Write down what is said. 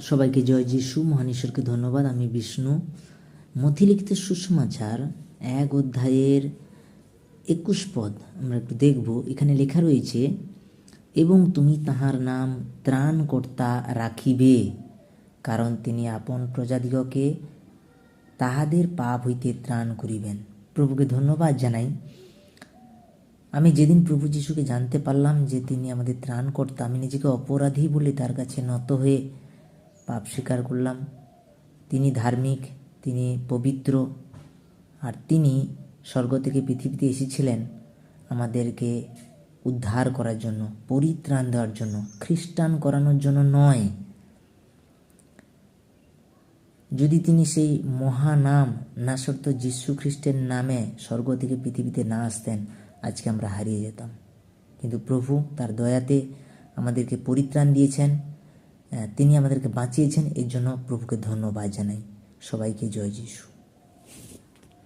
সবাইকে জয় যিশু মহান ঈশ্বরকে ধন্যবাদ। আমি বিষ্ণু। মথিলিখিত সুষমাচার এক অধ্যায়ের একুশ পদ, আমরা একটু দেখব। এখানে লেখা রয়েছে, এবং তুমি তাহার নাম ত্রাণকর্তা রাখিবে, কারণ তিনি আপন প্রজাদিগকে তাহাদের পাপ হইতে ত্রাণ করিবেন। প্রভুকে ধন্যবাদ জানাই। আমি যেদিন প্রভু যিশুকে জানতে পারলাম যে তিনি আমাদের ত্রাণকর্তা, আমি নিজেকে অপরাধী বলে তার কাছে নত হয়ে পাপ স্বীকার করলাম। তিনি ধার্মিক, তিনি পবিত্র, আর তিনি স্বর্গ থেকে পৃথিবীতে এসেছিলেন আমাদেরকে উদ্ধার করার জন্য, পরিত্রাণ দেওয়ার জন্য, খ্রিস্টান করানোর জন্য নয়। যদি তিনি সেই মহানাম নাসর্ত যীশু খ্রিস্টের নামে স্বর্গ থেকে পৃথিবীতে না আসতেন, আজকে আমরা হারিয়ে যেতাম। কিন্তু প্রভু তার দয়াতে আমাদেরকে পরিত্রাণ দিয়েছেন। তিনি আমাদেরকে বাঁচিয়েছেন। এর জন্য প্রভুকে ধন্যবাদ জানাই। সবাইকে জয় যিশু।